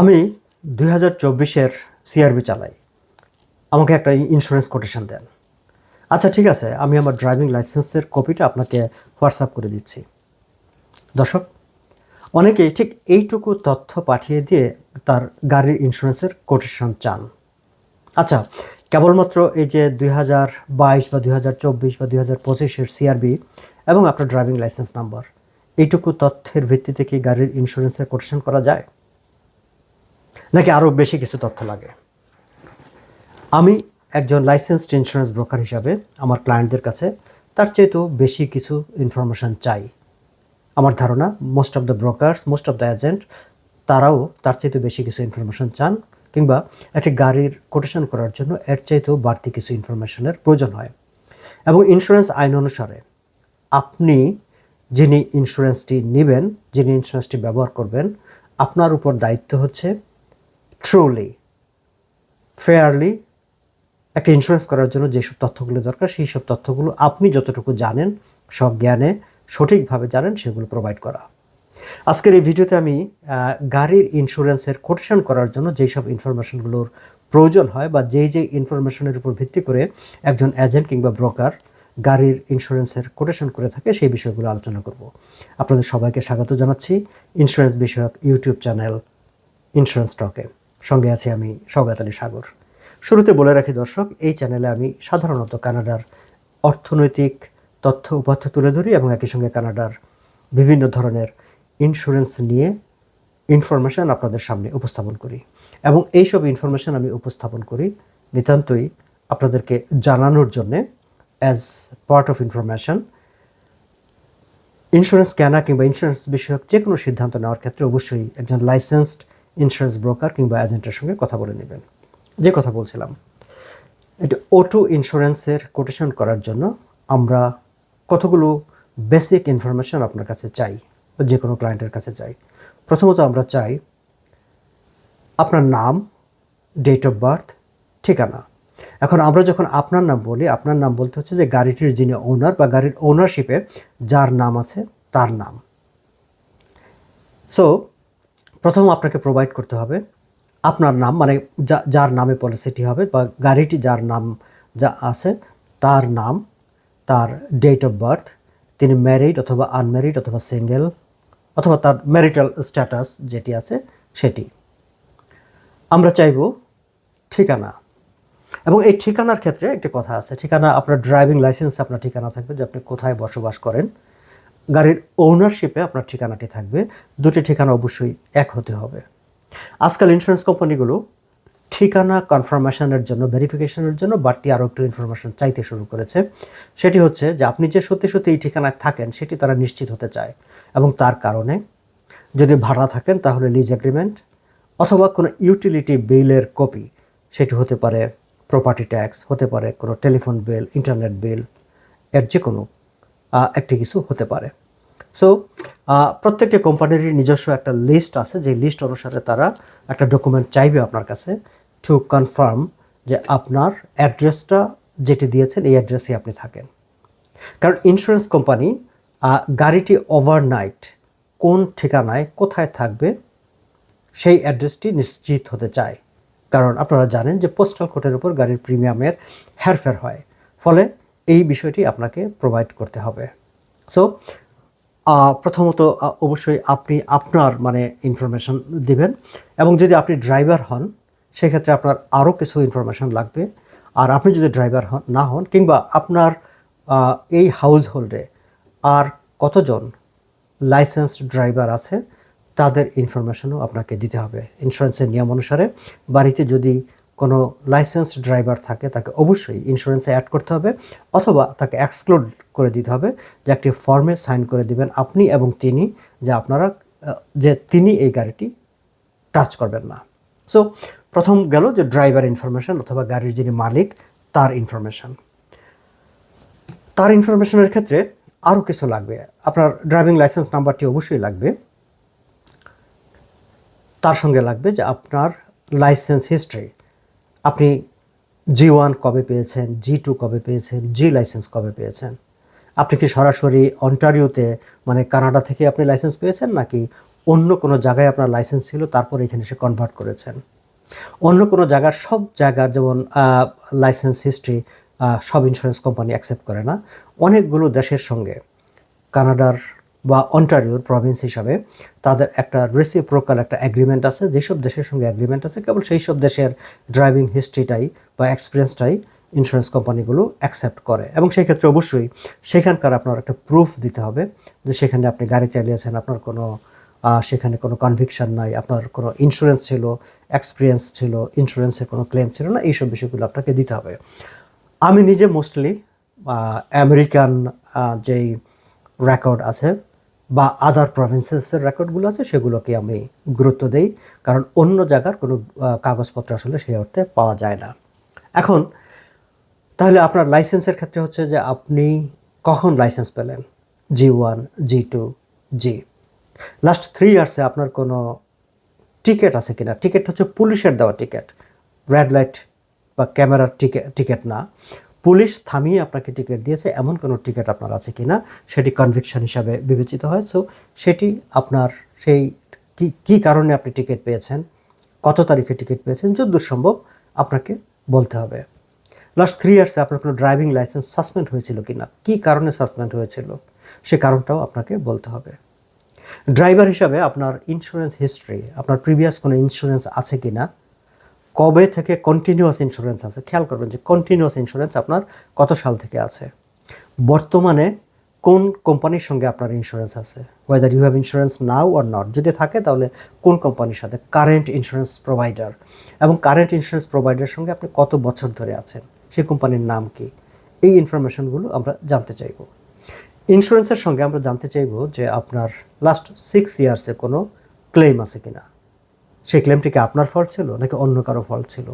আমি দুই হাজার চব্বিশের সিআরবি চালাই। আমাকে একটা ইন্স্যুরেন্স কোটেশন দেন। আচ্ছা ঠিক আছে, আমি আমার ড্রাইভিং লাইসেন্সের কপিটা আপনাকে হোয়াটসঅ্যাপ করে দিচ্ছি। দর্শক, অনেকেই ঠিক এইটুকু তথ্য পাঠিয়ে দিয়ে তার গাড়ির ইন্স্যুরেন্সের কোটেশন চান। আচ্ছা কেবলমাত্র এই যে দুই হাজার বাইশ বা দুই হাজার চব্বিশ বা দুই হাজার পঁচিশের সিআরবি এবং আপনার ড্রাইভিং লাইসেন্স নাম্বার এইটুকু তথ্যের ভিত্তিতে কি গাড়ির ইন্স্যুরেন্সের কোটেশন করা যায়? নাকি আরও বেশি কিছু তথ্য লাগে? আমি একজন লাইসেন্সড ইন্স্যুরেন্স ব্রোকার হিসাবে আমার ক্লায়েন্টদের কাছে তার চেয়েতেও বেশি কিছু ইনফরমেশান চাই। আমার ধারণা most of the brokers most of the agent তারাও তার চাইতে বেশি কিছু ইনফরমেশন চান কিংবা একটি গাড়ির কোটেশন করার জন্য এর চাইতেও বাড়তি কিছু ইনফরমেশনের প্রয়োজন হয়। এবং ইন্স্যুরেন্স আইন অনুসারে, আপনি যিনি ইন্স্যুরেন্সটি নেবেন, যিনি ইন্স্যুরেন্সটি ব্যবহার করবেন, আপনার উপর দায়িত্ব হচ্ছে ট্রুলি ফেয়ারলি একটা ইন্স্যুরেন্স করার জন্য যেসব তথ্যগুলো দরকার, সেই সব তথ্যগুলো আপনি যতটুকু জানেন সব জ্ঞানে সঠিকভাবে জানেন, সেগুলো প্রোভাইড করা। আজকের এই ভিডিওতে আমি গাড়ির ইন্স্যুরেন্সের কোটেশন করার জন্য যেই সব ইনফরমেশনগুলোর প্রয়োজন হয় বা যেই যেই ইনফরমেশনের উপর ভিত্তি করে একজন এজেন্ট কিংবা ব্রোকার গাড়ির ইন্স্যুরেন্সের কোটেশন করে থাকে, সেই বিষয়গুলো আলোচনা করব। আপনাদের সবাইকে স্বাগত জানাচ্ছি ইন্স্যুরেন্স বিষয়ক ইউটিউব চ্যানেল ইন্স্যুরেন্স টকে সঙ্গে আছি আমি সৌগাত আলী সাগর। শুরুতে বলে রাখি দর্শক, এই চ্যানেলে আমি সাধারণত কানাডার অর্থনৈতিক তথ্য উপাত্য তুলে ধরি এবং একই সঙ্গে কানাডার বিভিন্ন ধরনের ইন্স্যুরেন্স নিয়ে ইনফরমেশান আপনাদের সামনে উপস্থাপন করি। এবং এইসব ইনফরমেশান আমি উপস্থাপন করি নিতান্তই আপনাদেরকে জানানোর জন্যে as part of information insurance কেনা কিংবা ইন্স্যুরেন্স বিষয়ক যে কোনো সিদ্ধান্ত নেওয়ার ক্ষেত্রে অবশ্যই একজন লাইসেন্সড ইন্স্যুরেন্স ব্রোকার কিংবা এজেন্টের সঙ্গে কথা বলে নেবেন। যে কথা বলছিলাম, এটি ওটু ইন্স্যুরেন্সের কোটেশন করার জন্য আমরা কতগুলো বেসিক ইনফরমেশন আপনার কাছে চাই যে কোনো ক্লায়েন্টের কাছে চাই। প্রথমত আমরা চাই আপনার নাম ডেট অফ বার্থ ঠিকানা। এখন আমরা যখন আপনার নাম বলি, আপনার নাম বলতে হচ্ছে যে গাড়িটির যিনি ওনার বা গাড়ির ওনারশিপে যার নাম আছে তার নাম। সো প্রথম আপনাকে প্রোভাইড করতে হবে আপনার নাম মানে যার নামে পলিসিটি হবে বা গাড়িটি যার নাম যা আছে, তার নাম, তার ডেট অফ বার্থ তিনি ম্যারিড অথবা আনম্যারিড অথবা সিঙ্গেল অথবা তার ম্যারিটাল স্ট্যাটাস যেটি আছে সেটি। আমরা চাইব ঠিকানা। এবং এই ঠিকানার ক্ষেত্রে একটি কথা আছে, ঠিকানা, আপনার ড্রাইভিং লাইসেন্স আপনার ঠিকানা থাকবে যে আপনি কোথায় বসবাস করেন। গাড়ির ওনারশিপে আপনার ঠিকানাটি থাকবে। দুটি ঠিকানা অবশ্যই এক হতে হবে। আজকাল ইন্স্যুরেন্স কোম্পানিগুলো ঠিকানা কনফার্মেশনের জন্য ভেরিফিকেশনের জন্য বাড়তি আরও একটু ইনফরমেশন চাইতে শুরু করেছে। সেটি হচ্ছে যে, আপনি যে সত্যি সত্যি এই ঠিকানায় থাকেন, সেটি তারা নিশ্চিত হতে চায়। এবং তার কারণে যদি ভাড়া থাকেন, তাহলে লিজ এগ্রিমেন্ট অথবা কোনো ইউটিলিটি বিলের কপি সেটি হতে পারে প্রপার্টি ট্যাক্স হতে পারে কোনো টেলিফোন বিল ইন্টারনেট বিল এর যে কোনো একটি কিছু হতে পারে। সো প্রত্যেকটি কোম্পানিরই নিজস্ব একটা লিস্ট আছে। যে লিস্ট অনুসারে তারা একটা ডকুমেন্ট চাইবে আপনার কাছে টু কনফার্ম যে আপনার অ্যাড্রেসটা যেটি দিয়েছেন, এই অ্যাড্রেসে আপনি থাকেন। কারণ ইন্স্যুরেন্স কোম্পানি গাড়িটি ওভারনাইট কোন ঠিকানায়, কোথায় থাকবে, সেই অ্যাড্রেসটি নিশ্চিত হতে চায়। কারণ আপনারা জানেন যে পোস্টাল কোডের উপর গাড়ির প্রিমিয়ামের হেরফের হয়। ফলে এই বিষয়টি আপনাকে প্রোভাইড করতে হবে। সো প্রথমত অবশ্যই আপনি আপনার মানে ইনফরমেশন দিবেন এবং যদি আপনি ড্রাইভার হন, সেক্ষেত্রে আপনার আরও কিছু ইনফরমেশন লাগবে। আর আপনি যদি ড্রাইভার হন, না হন, কিংবা আপনার এই হাউস হোল্ডে আর কতজন লাইসেন্সড ড্রাইভার আছে, তাদের ইনফরমেশনও আপনাকে দিতে হবে। ইন্স্যুরেন্সের নিয়ম অনুসারে বাড়িতে যদি কোনো লাইসেন্স ড্রাইভার থাকে, তাকে অবশ্যই ইন্স্যুরেন্সে অ্যাড করতে হবে অথবা তাকে এক্সক্লুড করে দিতে হবে যে একটি ফর্মে সাইন করে দিবেন আপনি এবং তিনি যে আপনারা যে তিনি এই গাড়িটি টাচ করবেন না। সো প্রথম গেল যে ড্রাইভার ইনফরমেশন অথবা গাড়ির যিনি মালিক, তার ইনফরমেশন তার ইনফরমেশনের ক্ষেত্রে আরও কিছু লাগবে। আপনার ড্রাইভিং লাইসেন্স নাম্বারটি অবশ্যই লাগবে। তার সঙ্গে লাগবে যে আপনার লাইসেন্স হিস্ট্রি আপনি জি ওয়ান কবে পেয়েছেন জি টু কবে পেয়েছেন জি লাইসেন্স কবে পেয়েছেন? আপনি কি সরাসরি অন্টারিওতে মানে কানাডা থেকে আপনি লাইসেন্স পেয়েছেন নাকি অন্য কোনো জায়গায় আপনার লাইসেন্স ছিল, তারপর এখানে এসে কনভার্ট করেছেন? অন্য কোনো জায়গার সব জায়গার যেমন লাইসেন্স হিস্ট্রি সব ইন্স্যুরেন্স কোম্পানি অ্যাকসেপ্ট করে না। অনেকগুলো দেশের সঙ্গে, কানাডার বা অন্টারিওর প্রভিন্স হিসাবে তাদের একটা রেসিপ্রোকাল একটা অ্যাগ্রিমেন্ট আছে, যেসব দেশের সঙ্গে অ্যাগ্রিমেন্ট আছে, কেবল সেই সব দেশের ড্রাইভিং হিস্ট্রিটাই বা এক্সপিরিয়েন্সটাই ইন্স্যুরেন্স কোম্পানিগুলো অ্যাকসেপ্ট করে। এবং সেই ক্ষেত্রে অবশ্যই সেখানকার আপনার একটা প্রুফ দিতে হবে যে সেখানে আপনি গাড়ি চালিয়েছেন, আপনার কোনো সেখানে কোনো কনভিকশন নাই, আপনার কোনো ইন্স্যুরেন্স ছিল এক্সপিরিয়েন্স ছিল ইন্স্যুরেন্সের কোনো ক্লেম ছিল না, এইসব বিষয়গুলো আপনাকে দিতে হবে। আমি নিজে মোস্টলি আমেরিকান যেই রেকর্ড আছে বা আদার প্রভিন্সেসের রেকর্ডগুলো আছে, সেগুলোকে আমি গুরুত্ব দেই। কারণ অন্য জায়গার কোনো কাগজপত্র আসলে সেই অর্থে পাওয়া যায় না। এখন, তাহলে আপনার লাইসেন্সের ক্ষেত্রে হচ্ছে যে আপনি কখন লাইসেন্স পেলেন? G one G two G last three ইয়ার্সে আপনার কোনো টিকিট আছে কিনা? টিকিট হচ্ছে পুলিশের দেওয়া টিকিট রেড লাইট বা ক্যামেরার টিকিট টিকিট না। পুলিশ থামিয়ে আপনাকে টিকিট দিয়েছে, এমন কোনো টিকিট আপনার আছে কি না সেটি কনভিকশন হিসাবে বিবেচিত হয়। সো সেটি আপনার সেই কি, কী কারণে আপনি টিকিট পেয়েছেন, কত তারিখে টিকিট পেয়েছেন, যদ্দূর সম্ভব আপনাকে বলতে হবে। লাস্ট থ্রি ইয়ার্সে আপনার কোনো ড্রাইভিং লাইসেন্স সাসপেন্ড হয়েছিল কি না কী কারণে সাসপেন্ড হয়েছিল, সে কারণটাও আপনাকে বলতে হবে। ড্রাইভার হিসাবে আপনার ইন্স্যুরেন্স হিস্ট্রি আপনার প্রিভিয়াস কোনো ইন্স্যুরেন্স আছে কি না কবে থেকে কন্টিনিউয়াস ইন্স্যুরেন্স আছে? খেয়াল করবেন যে কন্টিনিউয়াস ইন্স্যুরেন্স আপনার কত সাল থেকে আছে? বর্তমানে কোন কোম্পানির সঙ্গে আপনার ইন্স্যুরেন্স আছে? Whether you have insurance now or not যদি থাকে, তাহলে কোন কোম্পানির সাথে? কারেন্ট ইন্স্যুরেন্স প্রোভাইডার এবং কারেন্ট ইন্স্যুরেন্স প্রোভাইডারের সঙ্গে আপনি কত বছর ধরে আছেন? সেই কোম্পানির নাম কি? এই ইনফরমেশনগুলো আমরা জানতে চাইব। ইন্স্যুরেন্সের সঙ্গে আমরা জানতে চাইব যে আপনার লাস্ট সিক্স ইয়ার্সে কোনো ক্লেম আছে কিনা? সেই ক্লেমটি কি আপনার ফল ছিল নাকি অন্য কারও ফল ছিল?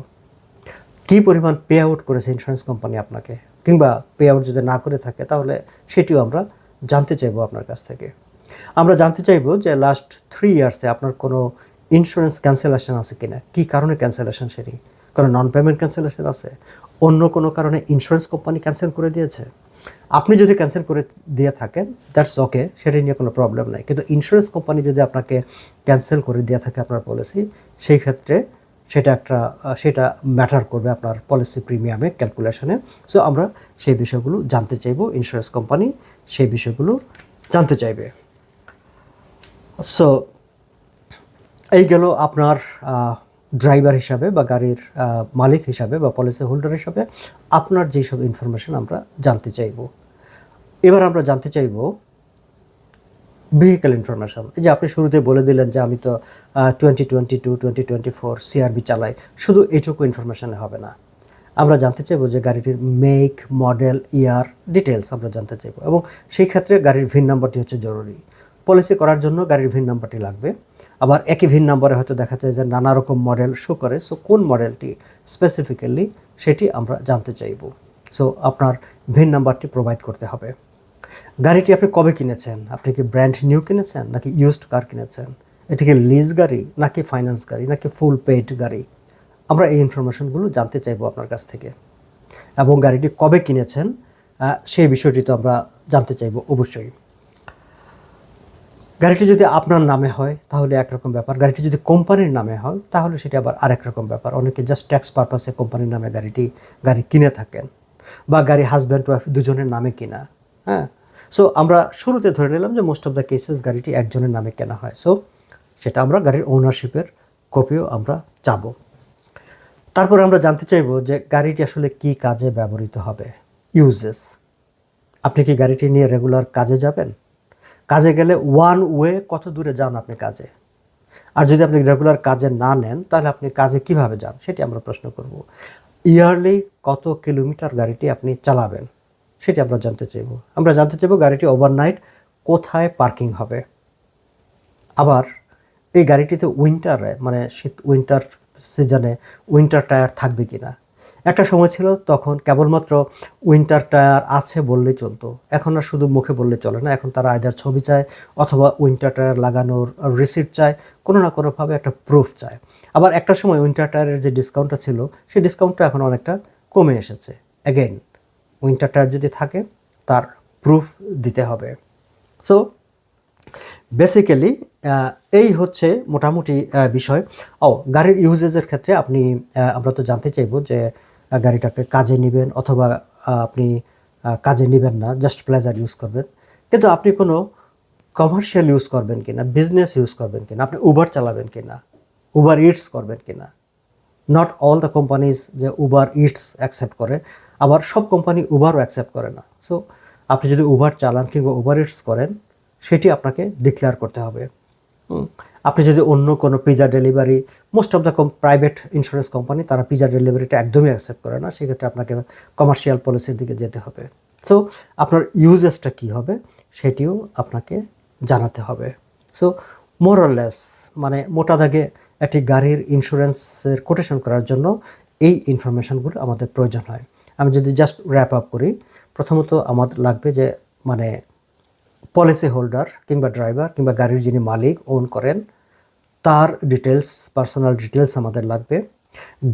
কি পরিমাণ পে আউট করেছে ইন্স্যুরেন্স কোম্পানি আপনাকে? কিংবা পে আউট যদি না করে থাকে, তাহলে সেটিও আমরা জানতে চাইব আপনার কাছ থেকে। আমরা জানতে চাইব যে লাস্ট থ্রি ইয়ার্সে আপনার কোনো ইন্স্যুরেন্স ক্যান্সেলেশন আছে কিনা? কি কারণে ক্যান্সেলেশন সেটি? কোনো নন পেমেন্ট ক্যান্সেলেশন আছে। অন্য কোনো কারণে ইন্স্যুরেন্স কোম্পানি ক্যান্সেল করে দিয়েছে। আপনি যদি ক্যান্সেল করে দিয়ে থাকেন দ্যাটস ওকে সেটা নিয়ে কোনো প্রবলেম নাই। কিন্তু ইন্স্যুরেন্স কোম্পানি যদি আপনাকে ক্যান্সেল করে দিয়ে থাকে আপনার পলিসি সেই ক্ষেত্রে সেটা একটা, সেটা ম্যাটার করবে আপনার পলিসি প্রিমিয়ামে ক্যালকুলেশনে সো আমরা সেই বিষয়গুলো জানতে চাইব ইন্স্যুরেন্স কোম্পানি সেই বিষয়গুলো জানতে চাইবে। সো এই গেল আপনার ড্রাইভার হিসাবে বা গাড়ির মালিক হিসাবে বা পলিসি হোল্ডার হিসাবে আপনার যেই সব ইনফরমেশন আমরা জানতে চাইব। এবার আমরা জানতে চাইব ভেহিক্যাল ইনফরমেশন এই যে আপনি শুরুতে বলে দিলেন যে আমি তো twenty twenty two twenty twenty four CRV চালাই, শুধু এইটুকু ইনফরমেশনে হবে না। আমরা জানতে চাইব যে গাড়িটির মেক মডেল ইয়ার ডিটেলস আমরা জানতে চাইব এবং সেই ক্ষেত্রে গাড়ির ভিন নাম্বারটি হচ্ছে জরুরি। পলিসি করার জন্য গাড়ির ভিন নাম্বারটি লাগবে। আবার একই ভিন নাম্বারে হয়তো দেখা যায় যে নানা রকম মডেল শো করে সো কোন মডেলটি স্পেসিফিক্যালি সেটি আমরা জানতে চাইব। সো আপনার ভিন নাম্বারটি প্রোভাইড করতে হবে। গাড়িটি আপনি কবে কিনেছেন? আপনি কি ব্র্যান্ড নিউ কিনেছেন নাকি ইউজড কার কিনেছেন? এটি কি লিজ গাড়ি নাকি ফাইন্যান্স গাড়ি নাকি ফুল পেড গাড়ি? আমরা এই ইনফরমেশনগুলো জানতে চাইব আপনার কাছ থেকে। এবং গাড়িটি কবে কিনেছেন? সেই বিষয়টি তো আমরা জানতে চাইব অবশ্যই। গাড়িটি যদি আপনার নামে হয়, তাহলে একরকম ব্যাপার। গাড়িটি যদি কোম্পানির নামে হয়, তাহলে সেটা আবার আরেক রকম ব্যাপার। অনেকে জাস্ট ট্যাক্স পারপাসে কোম্পানির নামে গাড়িটি, গাড়ি কিনে থাকেন বা গাড়ি হাজব্যান্ড ওয়াইফ দুজনের নামে কিনা হ্যাঁ? সো আমরা শুরুতে ধরে নিলাম যে মোস্ট অফ দ্য কেসেস গাড়িটি একজনের নামে কেনা হয়। সো সেটা আমরা গাড়ির ওনারশিপের কপিও আমরা চাবো। তারপর আমরা জানতে চাইব যে গাড়িটি আসলে কি কাজে ব্যবহৃত হবে। ইউজেস আপনি কি গাড়িটি নিয়ে রেগুলার কাজে যাবেন? কাজে গেলে ওয়ান ওয়ে কত দূরে যান আপনি কাজে? আর যদি আপনি রেগুলার কাজে না নেন, তাহলে আপনি কাজে কীভাবে যান? সেটি আমরা প্রশ্ন করব। ইয়ারলি কত কিলোমিটার গাড়িটি আপনি চালাবেন? সেটি আমরা জানতে চাইব। আমরা জানতে চাইব গাড়িটি ওভারনাইট কোথায় পার্কিং হবে? আবার এই গাড়িটিতে উইন্টারে মানে শীত উইন্টার সিজনে উইন্টার টায়ার থাকবে কি না একটা সময় ছিল তখন কেবলমাত্র উইন্টার টায়ার আছে বললেই চলতো। এখন আর শুধু মুখে বললে চলে না, এখন তারা আয়দার ছবি চায় অথবা উইন্টার টায়ার লাগানোর রিসিপ্ট চায়, কোনো না কোনোভাবে একটা প্রুফ চায়। আবার একটা সময় উইন্টার টায়ারের যে ডিসকাউন্টটা ছিল, সেই ডিসকাউন্টটা এখন অনেকটা কমে এসেছে। অ্যাগেইন উইন্টার টায়ার যদি থাকে, তার প্রুফ দিতে হবে। সো বেসিক্যালি এই হচ্ছে মোটামুটি বিষয়। ও, গাড়ির ইউজেজের ক্ষেত্রে আপনি আমরা তো জানতে চাইব যে গাড়িটাকে কাজে নেবেন অথবা আপনি কাজে নেবেন না জাস্ট প্লেজার ইউজ করবেন। কিন্তু আপনি কোনো কমার্শিয়াল ইউজ করবেন কিনা বিজনেস ইউজ করবেন কিনা, আপনি উবার চালাবেন কিনা উবার ইটস করবেন কিনা নট অল দ্য কোম্পানিজ যে উবার ইটস অ্যাকসেপ্ট করে, আবার সব কোম্পানি উবারও অ্যাকসেপ্ট করে না। সো আপনি যদি উবার চালান কিংবা উবার ইটস করেন, সেটি আপনাকে ডিক্লেয়ার করতে হবে। আপনি যদি অন্য কোনো pizza delivery most of the com private insurance company তারা পিজা ডেলিভারিটা একদমই অ্যাকসেপ্ট করে না, সেক্ষেত্রে আপনাকে কমার্শিয়াল পলিসির দিকে যেতে হবে। সো আপনার ইউজেসটা কী হবে, সেটিও আপনাকে জানাতে হবে। সো মোরলেস মানে মোটা দাগে একটি গাড়ির ইন্স্যুরেন্সের কোটেশন করার জন্য এই ইনফরমেশনগুলো আমাদের প্রয়োজন হয়। আমি যদি জাস্ট র্যাপ আপ করি, প্রথমত আমাদের লাগবে যে মানে পলিসি হোল্ডার কিংবা ড্রাইভার কিংবা গাড়ির যিনি মালিক ওন করেন, তার ডিটেলস পার্সোনাল ডিটেলস আমাদের লাগবে,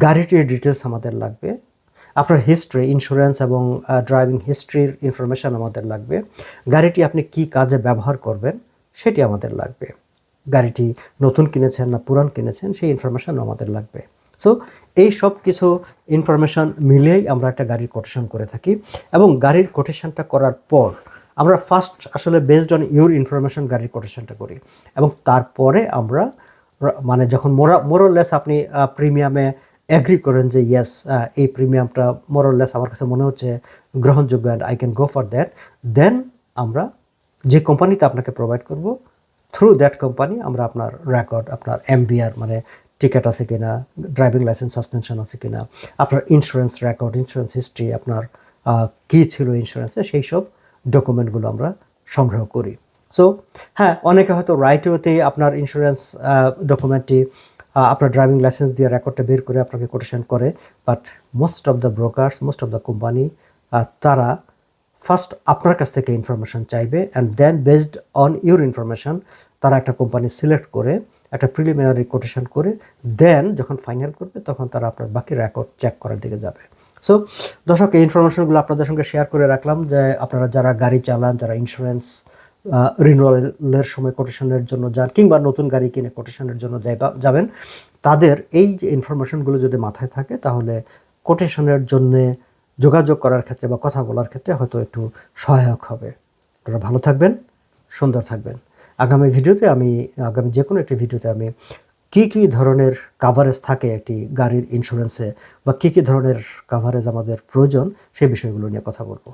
গাড়িটির ডিটেলস আমাদের লাগবে, আপনার হিস্ট্রি ইন্স্যুরেন্স এবং ড্রাইভিং হিস্ট্রির ইনফরমেশান আমাদের লাগবে, গাড়িটি আপনি কি কাজে ব্যবহার করবেন সেটি আমাদের লাগবে, গাড়িটি নতুন কিনেছেন না পুরান কিনেছেন সেই ইনফরমেশান আমাদের লাগবে। সো এই সব কিছু ইনফরমেশান মিলিয়েই আমরা একটা গাড়ির কোটেশন করে থাকি এবং গাড়ির কোটেশনটা করার পর আমরা ফার্স্ট আসলে বেসড অন ইউর ইনফরমেশন গাড়ির কোটেশনটা করি। এবং তারপরে আমরা মানে যখন মোরা মোরলেস আপনি প্রিমিয়ামে অ্যাগ্রি করেন যে ইয়েস এই প্রিমিয়ামটা মোরলেস আমার কাছে মনে হচ্ছে গ্রহণযোগ্য and I can go for that then আমরা যে কোম্পানিতে আপনাকে প্রোভাইড করব থ্রু দ্যাট কোম্পানি আমরা আপনার রেকর্ড আপনার এমবিআর মানে টিকিট আছে কিনা ড্রাইভিং লাইসেন্স সাসপেনশন আছে কিনা, আপনার ইন্স্যুরেন্স রেকর্ড ইন্স্যুরেন্স হিস্ট্রি আপনার কী ছিল ইন্স্যুরেন্সে সেই সব ডকুমেন্টগুলো আমরা সংগ্রহ করি। সো হ্যাঁ অনেকে হয়তো রাইট ওয়েতে আপনার ইন্স্যুরেন্স ডকুমেন্টটি আপনার ড্রাইভিং লাইসেন্স দিয়ে রেকর্ডটা বের করে আপনাকে কোটেশন করে but most of the brokers most of the company তারা ফার্স্ট আপনার কাছ থেকে ইনফরমেশন চাইবে and then based on your information তারা একটা কোম্পানি সিলেক্ট করে, একটা প্রিলিমিনারি কোটেশন করে দেন যখন ফাইনাল করবে, তখন তারা আপনার বাকি রেকর্ড চেক করার দিকে যাবে। সো দর্শক, এই ইনফরমেশনগুলো আপনাদের সঙ্গে শেয়ার করে রাখলাম যে আপনারা যারা গাড়ি চালান, যারা ইন্স্যুরেন্স রিনুয়ালের সময় কোটেশনের জন্য যান কিংবা নতুন গাড়ি কিনে কোটেশনের জন্য যাবেন, তাদের এই যে ইনফরমেশনগুলো যদি মাথায় থাকে, তাহলে কোটেশনের জন্যে যোগাযোগ করার ক্ষেত্রে বা কথা বলার ক্ষেত্রে হয়তো একটু সহায়ক হবে। আপনারা ভালো থাকবেন, সুন্দর থাকবেন। আগামী ভিডিওতে আমি, আগামী যে কোনো একটি ভিডিওতে আমি কী কি ধরনের কাভারেজ থাকে একটি গাড়ির ইন্স্যুরেন্সে বা কি কি ধরনের কাভারেজ আমাদের প্রয়োজন সেই বিষয়গুলো নিয়ে কথা বলব।